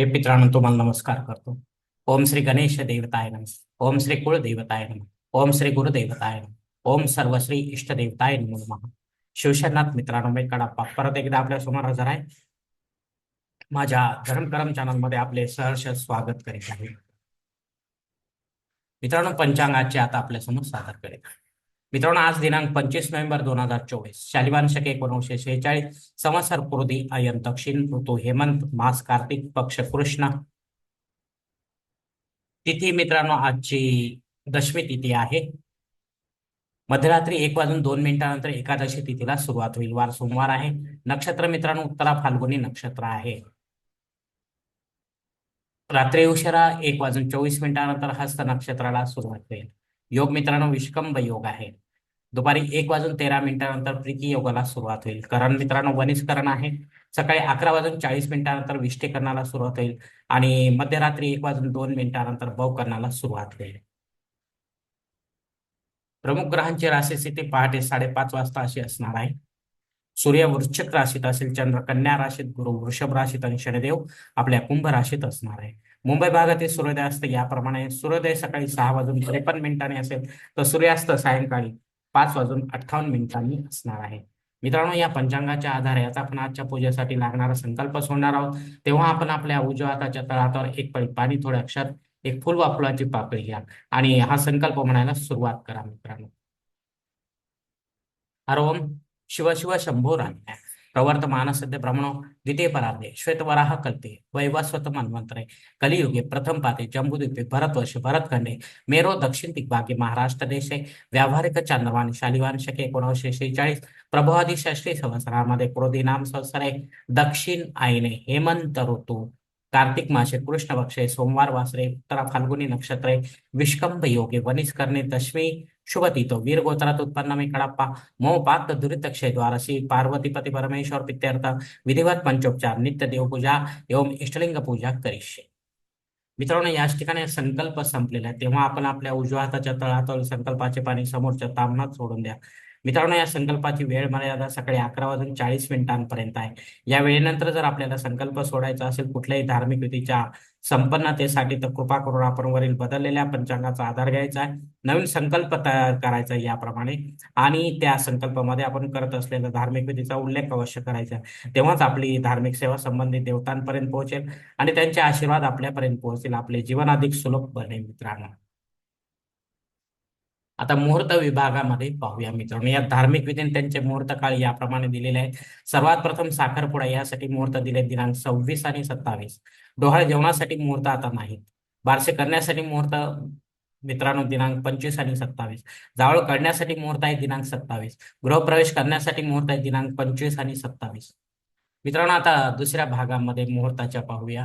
हे मित्रांनो तुम्हाला नमस्कार करतो. ओम श्री गणेश देवताय नम. ओम श्री कुळ देवताय नम. ओम श्री गुरुदेवताय नम. ओम सर्वश्री इष्ट देवताय नमो नम. शिवशरनाथ मित्रांनो मी कडाप्पा. परत एकदा आपल्यासमोर हजर आहे. माझ्या धर्मकरम चॅनलमध्ये आपले सहर्ष स्वागत करीत आहे. मित्रांनो पंचांगाचे आता आपल्यासमोर सादर करीत आहे. मित्रांनो आज दिनांक पंचवीस नोव्हेंबर दोन हजार चोवीस. शालिवान शके एकोणीसशे शेहेचाळीस संवत्सर पूर्वी अयन दक्षिण ऋतू हेमंत मास कार्तिक पक्ष कृष्ण. तिथी मित्रांनो आजची दशमी तिथी आहे. मध्यरात्री एक वाजून दोन मिनिटानंतर एकादशी तिथीला सुरुवात होईल. वार सोमवार आहे. नक्षत्र मित्रांनो उत्तरा फाल्गुनी नक्षत्र आहे. रात्री उशिरा एक वाजून चोवीस मिनिटानंतर हस्त नक्षत्राला सुरुवात होईल. योग मित्रांनो विष्कंभ योग आहे. दुपारी एक वाजून तेरा मिनिटानंतर प्रीती योगाला सुरुवात होईल. करण मित्रांनो वनिष्करण आहे. सकाळी अकरा वाजून चाळीस मिनिटानंतर विष्टीकरणाला सुरुवात होईल आणि मध्यरात्री एक वाजून दोन मिनिटानंतर बहुकरणाला सुरुवात होईल. प्रमुख ग्रहांची राशी स्थिती पहाटे साडेपाच वाजता अशी असणार आहे. सूर्य वृश्चिक राशीत असेल चंद्र कन्या राशीत गुरु वृषभ राशीत आणि शनिदेव आपल्या कुंभ राशीत असणार आहे. मुंबई भागातील सूर्योदय असते याप्रमाणे सूर्योदय सकाळी सहा वाजून त्रेपन्न मिनिटांनी असेल तर सूर्यास्त सायंकाळी पाच वाजून अठ्ठावन्न मिनिटांनी असणार आहे. मित्रांनो या पंचांगाच्या आधारे याचा आपण आजच्या पूजेसाठी लागणारा संकल्प सोडणार आहोत. तेव्हा आपण आपल्या उजव्या हाताच्या तळातावर एक पळी पाणी थोडे अक्षर एक फुल वा फुलाची पाकळी घ्या. आणि हा संकल्प म्हणायला सुरुवात करा मित्रांनो. हर ओम शिव शिव शंभो राम्या प्रवर्तमान सद्य ब्रह्मणो द्वितीयपरार्धे श्वेतवराह कल्पे वैवस्वत मन्वंतरे कलियुगे प्रथम पाते जम्बूद्वीपे भरतवर्ष भरतखंडे मेरो दक्षिण दिग्भागे महाराष्ट्र देशे व्यावहारिक चांद्रवान शालिवांशके एकोणविशे एकोणीसशे शेहेचाळीस प्रभवादी संवत्सरामध्ये क्रोधी नाम संवत्सरे दक्षिण आईने हेमंत ऋतू कार्तिक मासे कृष्ण पक्षे सोमवार वासरे उत्तरा फाल्गुनी नक्षत्रे विष्कंभ योगे वनिस्करणे दशमी शुभ तिथो वीर गोत्रात उत्पन्न मी कडप्पा मो पात दुरित श्री पार्वती पती परमेश्वर पित्यर्थ विधिवत पंचोपचार नित्य देवपूजा एवं इष्टलिंग पूजा करिष्ये मित्रांनो याच ठिकाणी संकल्प संपलेला आहे तेव्हा आपण आपल्या उजव्या हाताच्या तळातळ संकल्पाचे पाणी समोरच्या तामणात सोडून द्या मित्रांनो या संकल्पाची वेळ मर्यादा सकाळी अकरा वाजून चाळीस मिनिटांपर्यंत आहे. या वेळेनंतर जर आपल्याला संकल्प सोडायचा असेल कुठल्याही धार्मिक विधीच्या संपन्नतेसाठी तर कृपा करून आपण वरील बदललेल्या पंचांगाचा आधार घ्यायचा आहे. नवीन संकल्प तयार करायचा याप्रमाणे. आणि त्या संकल्पामध्ये आपण करत असलेल्या धार्मिक विधीचा उल्लेख अवश्य करायचा तेव्हाच आपली धार्मिक सेवा संबंधित देवतांपर्यंत पोहोचेल आणि त्यांचे आशीर्वाद आपल्यापर्यंत पोहोचेल आपले जीवन अधिक सुलभ बने मित्रांनो. आता मुहूर्त विभागामध्ये पाहूया मित्रांनो. या धार्मिक विधीने त्यांचे मुहूर्त काळ याप्रमाणे दिलेले आहेत. सर्वात प्रथम साखरपुडा यासाठी मुहूर्त दिले दिनांक सव्वीस आणि सत्तावीस. डोहाळ जेवणासाठी मुहूर्त आता नाहीत. बारसे करण्यासाठी मुहूर्त मित्रांनो दिनांक पंचवीस आणि सत्तावीस. जावळ काढण्यासाठी मुहूर्त आहे दिनांक सत्तावीस. गृहप्रवेश करण्यासाठी मुहूर्त आहे दिनांक पंचवीस आणि सत्तावीस. मित्रांनो आता दुसऱ्या भागामध्ये मुहूर्ताच्या पाहूया.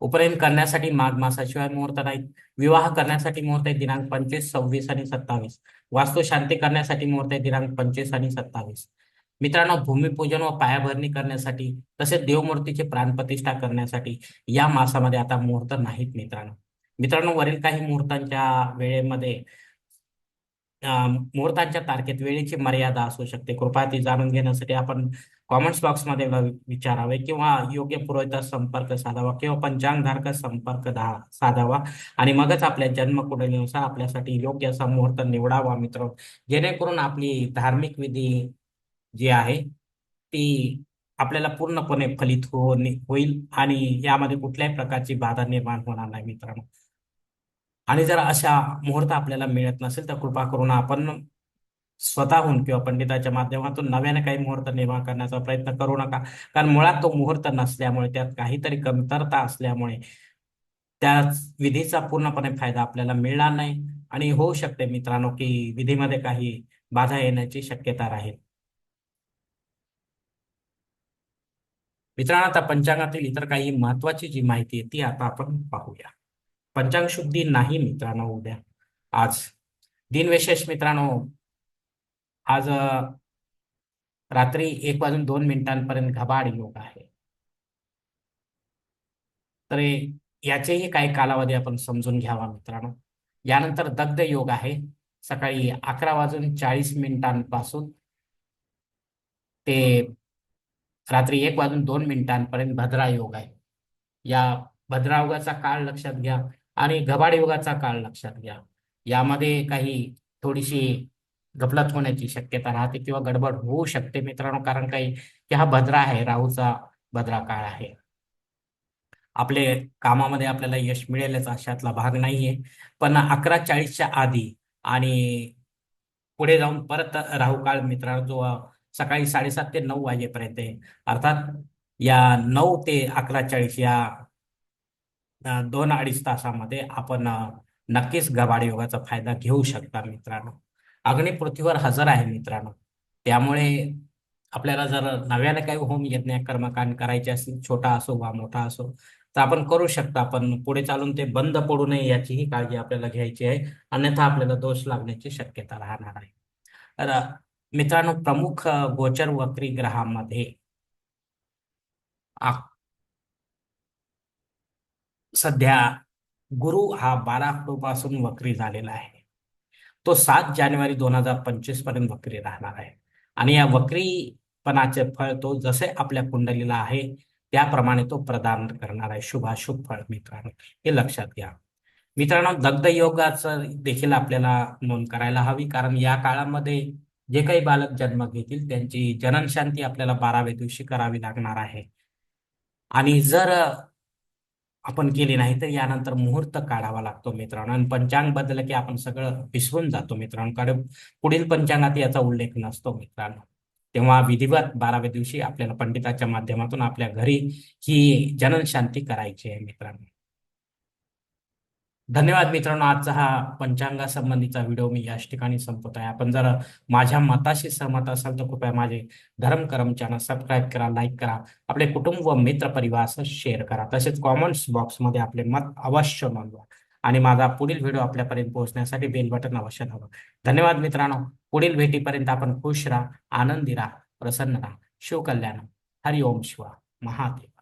उपनयन करण्यासाठी माघ मासाशिवाय मुहूर्त नाहीत. विवाह करण्यासाठी मुहूर्त आहे दिनांक पंचवीस सव्वीस आणि सत्तावीस. वास्तू शांती करण्यासाठी मुहूर्त आहे दिनांक पंचवीस आणि सत्तावीस. मित्रांनो भूमिपूजन व पायाभरणी करण्यासाठी तसेच देवमूर्तीची प्राणप्रतिष्ठा करण्यासाठी या मासामध्ये आता मुहूर्त नाहीत मित्रांनो. मित्रांनो वरील काही मुहूर्तांच्या वेळेमध्ये मुहूर्तांच्या तारखेत वेळेची मर्यादा असू शकते. कृपया ती जाणून घेण्यासाठी आपण कॉमेंट्स बॉक्समध्ये विचारावे किंवा योग्य पुरोहिता संपर्क साधावा किंवा पंचांगधारक संपर्क साधावा आणि मगच आपल्या जन्मकुंडलीनुसार आपल्यासाठी योग्य असा मुहूर्त निवडावा मित्र जेणेकरून आपली धार्मिक विधी जी आहे ती आपल्याला पूर्णपणे फलित हो होईल आणि यामध्ये कुठल्याही प्रकारची बाधा निर्माण होणार नाही मित्रांनो. आणि जर अशा मुहूर्त आपल्याला मिळत नसेल तर कृपा करून आपण स्वतःहून किंवा पंडिताच्या माध्यमातून नव्याने काही मुहूर्त निर्माण करण्याचा प्रयत्न करू नका. कारण मुळात तो मुहूर्त नसल्यामुळे त्यात काहीतरी कमतरता असल्यामुळे त्या विधीचा पूर्णपणे फायदा आपल्याला मिळणार नाही. आणि होऊ शकते मित्रांनो की विधीमध्ये काही बाधा येण्याची शक्यता राहील. मित्रांनो आता पंचांगातील इतर काही महत्वाची जी माहिती आहे ती आता आपण पाहूया. पंचांग शुद्धी नाही मित्रांनो उद्या. आज दिनविशेष मित्रांनो आज रात्री एक वाजून दोन मिनिटांपर्यंत घबाड योग आहे. तर याचेही काही कालावधी आपण समजून घ्यावा मित्रांनो. यानंतर दग्ध योग आहे. सकाळी अकरा वाजून चाळीस मिनिटांपासून ते रात्री एक वाजून दोन मिनिटांपर्यंत भद्रा योग आहे. या भद्रायोगाचा काळ लक्षात घ्या. आणि घबाड युगाचा काळ लक्षात घ्या. यामध्ये काही थोडीशी गफलत होण्याची शक्यता राहते किंवा गडबड होऊ शकते मित्रांनो कारण काही की हा भद्रा आहे राहूचा भद्रा काळ आहे. आपले कामामध्ये आपल्याला यश मिळेलच अशातला भाग नाहीये. पण अकरा चाळीसच्या आधी आणि पुढे जाऊन परत राहू काळ मित्रांनो जो सकाळी साडेसात ते नऊ वाजेपर्यंत आहे. अर्थात या नऊ ते अकरा चाळीस या दोन अडीच तासामध्ये आपण नक्कीच गबाड योगाचा फायदा घेऊ शकता मित्रांनो. अग्नी पृथ्वीवर हजर आहे मित्रांनो. त्यामुळे आपल्याला जर नव्याने काही होम यज्ञ कर्मकांड करायचे असतील छोटा असो वा मोठा असो तर आपण करू शकता. पण पुढे चालून ते बंद पडू नये याचीही काळजी आपल्याला घ्यायची आहे. अन्यथा आपल्याला दोष लागण्याची शक्यता राहणार आहे. तर मित्रांनो प्रमुख गोचर वक्री ग्रहामध्ये सध्या गुरु हा बारा पासून वक्री झालेला आहे. तो सात जानेवारी दोन हजार पंचवीसपर्यंत वक्री राहणार आहे. आणि या वक्रीपणाचे फळ तो जसे आपल्या कुंडलीला आहे त्याप्रमाणे तो प्रदान करणार आहे. शुभाशुभ फळ मित्रांनो. हे लक्षात घ्या. मित्रांनो दग्ध योगाचं देखील आपल्याला नोंद करायला हवी कारण या काळामध्ये जे काही बालक जन्म घेतील त्यांची जननशांती आपल्याला बाराव्या दिवशी करावी लागणार आहे. आणि जर आपण केली नाही तर यानंतर मुहूर्त काढावा लागतो मित्रांनो. आणि पंचांग बदल की आपण सगळं विसरून जातो मित्रांनो. कारण पुढील पंचांगात याचा उल्लेख नसतो मित्रांनो. तेव्हा विधिवत बाराव्या दिवशी आपल्याला पंडिताच्या माध्यमातून आपल्या घरी ही जननशांती करायची आहे मित्रांनो. धन्यवाद मित्रांनो आजचा हा पंचांगासंबंधीचा व्हिडिओ मी याच ठिकाणी संपवत आहे आपण जर माझ्या मताशी सहमत असाल तर कृपया माझे धर्म करम चॅनल सबस्क्राईब करा लाईक करा. आपले कुटुंब व मित्र परिवार शेअर करा. तसेच कॉमेंट्स बॉक्समध्ये आपले मत अवश्य नोंदवा. आणि माझा पुढील व्हिडिओ आपल्यापर्यंत पोहोचण्यासाठी बेल बटन अवश्य दाबा. धन्यवाद मित्रांनो. पुढील भेटीपर्यंत आपण खुश राहा आनंदी राहा प्रसन्न राहा. शिवकल्याण. हरिओम शिवा महादेव.